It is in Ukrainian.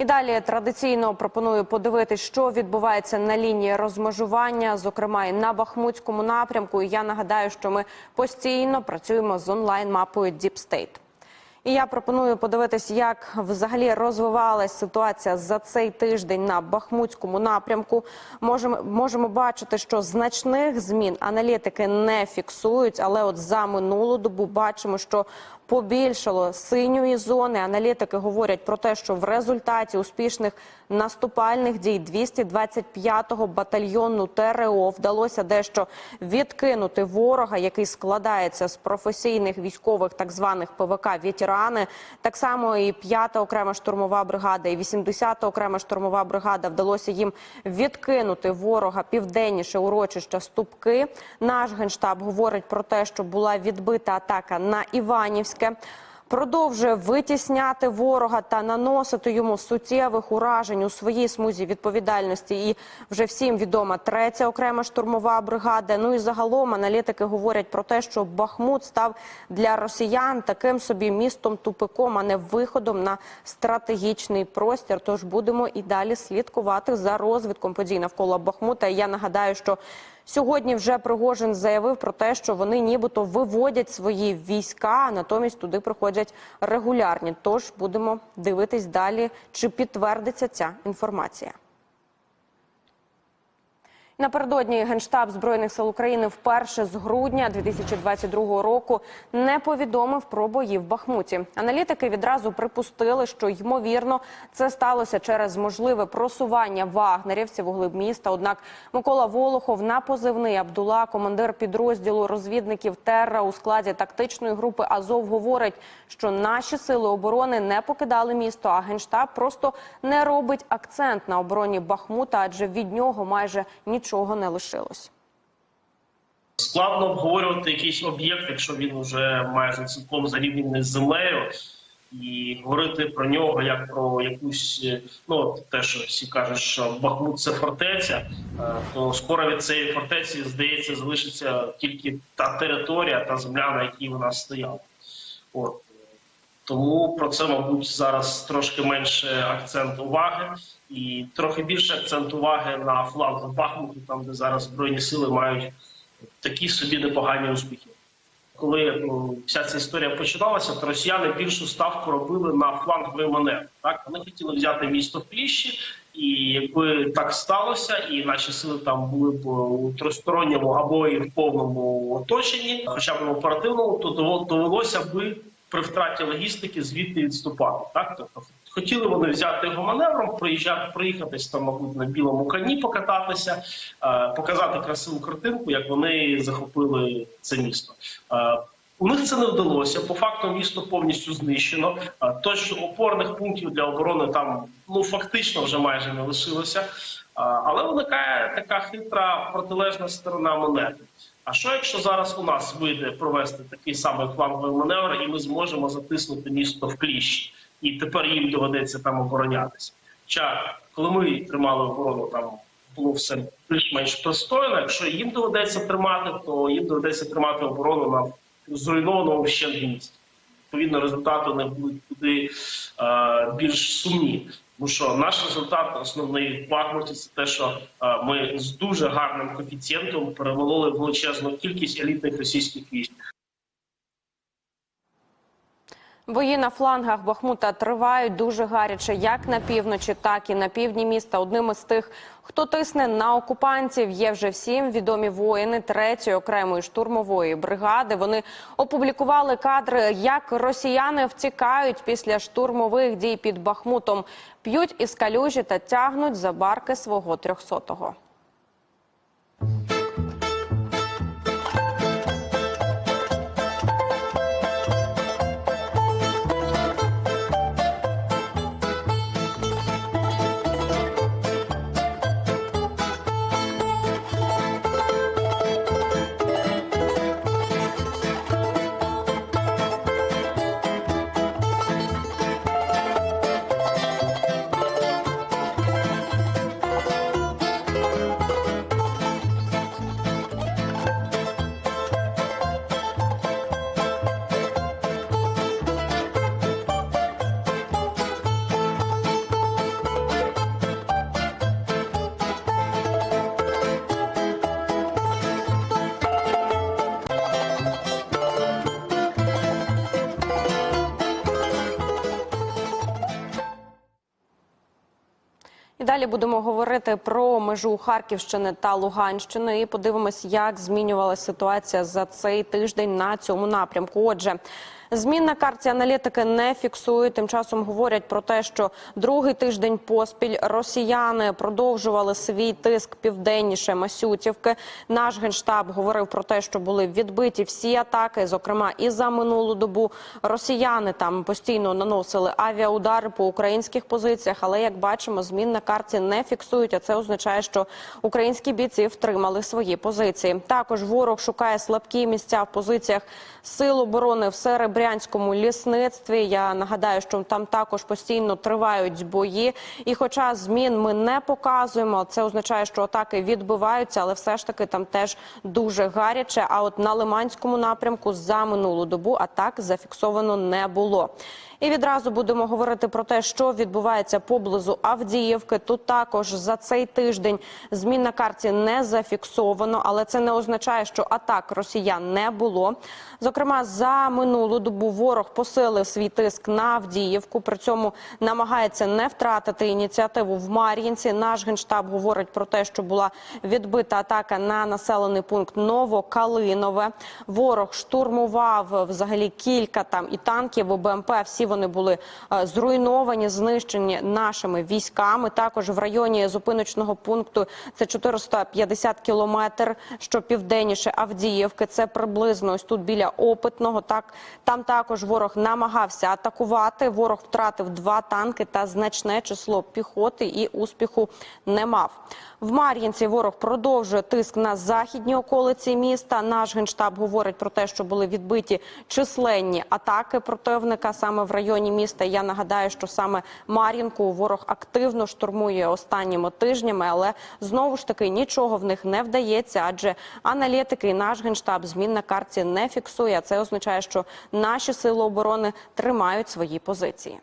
І далі традиційно пропоную подивитись, що відбувається на лінії розмежування, зокрема і на Бахмутському напрямку. І я нагадаю, що ми постійно працюємо з онлайн-мапою Deep State. І я пропоную подивитись, як взагалі розвивалась ситуація за цей тиждень на Бахмутському напрямку. Можемо можемо бачити, що значних змін аналітики не фіксують, але от за минулу добу бачимо, що побільшало синьої зони. Аналітики говорять про те, що в результаті успішних наступальних дій 225-го батальйону ТРО вдалося дещо відкинути ворога, який складається з професійних військових, так званих ПВК ветерани. Так само і 5-та окрема штурмова бригада, і 80-та окрема штурмова бригада вдалося їм відкинути ворога південніше урочища Ступки. Наш генштаб говорить про те, що була відбита атака на Іванівське. Продовжує витісняти ворога та наносити йому суттєвих уражень у своїй смузі відповідальності. І вже всім відома третя окрема штурмова бригада. Ну і загалом аналітики говорять про те, що Бахмут став для росіян таким собі містом тупиком, а не виходом на стратегічний простір. Тож будемо і далі слідкувати за розвитком подій навколо Бахмута. Я нагадаю, що Сьогодні вже Пригожин заявив про те, що вони нібито виводять свої війська, а натомість туди приходять регулярні. Тож будемо дивитись далі, чи підтвердиться ця інформація. Напередодні генштаб збройних сил України вперше з грудня 2022 року не повідомив про бої в Бахмуті. Аналітики відразу припустили, що ймовірно це сталося через можливе просування вагнерівців у глиб міста. Однак Микола Волохов на позивний Абдула, командир підрозділу розвідників Терра у складі тактичної групи Азов, говорить, що наші сили оборони не покидали місто, а генштаб просто не робить акцент на обороні Бахмута, адже від нього майже нічого нічого не лишилось. Складно обговорювати якийсь об'єкт, якщо він вже майже цілком зарівняний з землею, і говорити про нього як про якусь, ну те, що всі кажуть, що Бахмут це фортеця, то скоро від цієї фортеці здається залишиться тільки та територія, та земля, на якій вона стояла. От тому про це, мабуть, зараз трошки менше акцент уваги, і трохи більше акцент уваги на фланг Бахмуту, там де зараз збройні сили мають такі собі непогані успіхи. Коли ну, вся ця історія починалася, то росіяни більшу ставку робили на фланговий маневр. Так вони хотіли взяти місто в Кліщі, і якби так сталося, і наші сили там були б у тристоронньому або і в повному оточенні, хоча б в оперативному, то довелося би при втраті логістики звідти відступати. Так, тобто хотіли вони взяти його маневром, приїжджати, приїхатись там, мабуть, на білому коні, покататися, е, показати красиву картинку, як вони захопили це місто. Е, у них це не вдалося. По факту місто повністю знищено. Е, Тож опорних пунктів для оборони там ну фактично вже майже не лишилося. Але виникає така хитра протилежна сторона монети. А що якщо зараз у нас вийде провести такий самий фланговий маневр, і ми зможемо затиснути місто в кліщі, і тепер їм доведеться там оборонятися? Хоча коли ми тримали оборону, там було все більш-менш пристойно. Якщо їм доведеться тримати, то їм доведеться тримати оборону на зруйнованому вщент місті. Відповідно, результати не будуть туди е, більш сумні. Тому що наш результат основний в Бахмуті це те, що е, ми з дуже гарним коефіцієнтом переволили величезну кількість елітних російських військ. Бої на флангах Бахмута тривають дуже гаряче, як на півночі, так і на півдні міста. Одним із тих, хто тисне на окупантів, є вже всім відомі воїни третьої окремої штурмової бригади. Вони опублікували кадри, як росіяни втікають після штурмових дій під Бахмутом, п'ють із калюжі та тягнуть за барки свого трьохсотого. Далі будемо говорити про межу Харківщини та Луганщини і подивимось, як змінювалася ситуація за цей тиждень на цьому напрямку. Отже. Змін на карті аналітики не фіксують. Тим часом говорять про те, що другий тиждень поспіль росіяни продовжували свій тиск південніше Масютівки. Наш генштаб говорив про те, що були відбиті всі атаки, зокрема і за минулу добу. Росіяни там постійно наносили авіаудари по українських позиціях. Але як бачимо, змін на карті не фіксують. А це означає, що українські бійці втримали свої позиції. Також ворог шукає слабкі місця в позиціях сил оборони в Серебрянському лісництві. Я нагадаю, що там також постійно тривають бої. І, хоча змін ми не показуємо, це означає, що атаки відбуваються, але все ж таки там теж дуже гаряче. А от на Лиманському напрямку за минулу добу атак зафіксовано не було. І відразу будемо говорити про те, що відбувається поблизу Авдіївки. Тут також за цей тиждень змін на карті не зафіксовано, але це не означає, що атак росіян не було. Зокрема, за минулу добу ворог посилив свій тиск на Авдіївку. При цьому намагається не втратити ініціативу в Мар'їнці. Наш генштаб говорить про те, що була відбита атака на населений пункт Новокалинове. Ворог штурмував взагалі кілька там і танків, і БМП. Всі вони були е, зруйновані, знищені нашими військами. Також в районі зупиночного пункту це 450 кілометр, що південніше Авдіївки. Це приблизно ось тут біля опитного. Так там також ворог намагався атакувати. Ворог втратив два танки та значне число піхоти і успіху не мав. В Мар'їнці ворог продовжує тиск на західні околиці міста. Наш генштаб говорить про те, що були відбиті численні атаки противника саме в районі міста. Я нагадаю, що саме Мар'їнку ворог активно штурмує останніми тижнями, але знову ж таки нічого в них не вдається, адже аналітики і наш генштаб змін на карті не фіксує. Це означає, що наші сили оборони тримають свої позиції.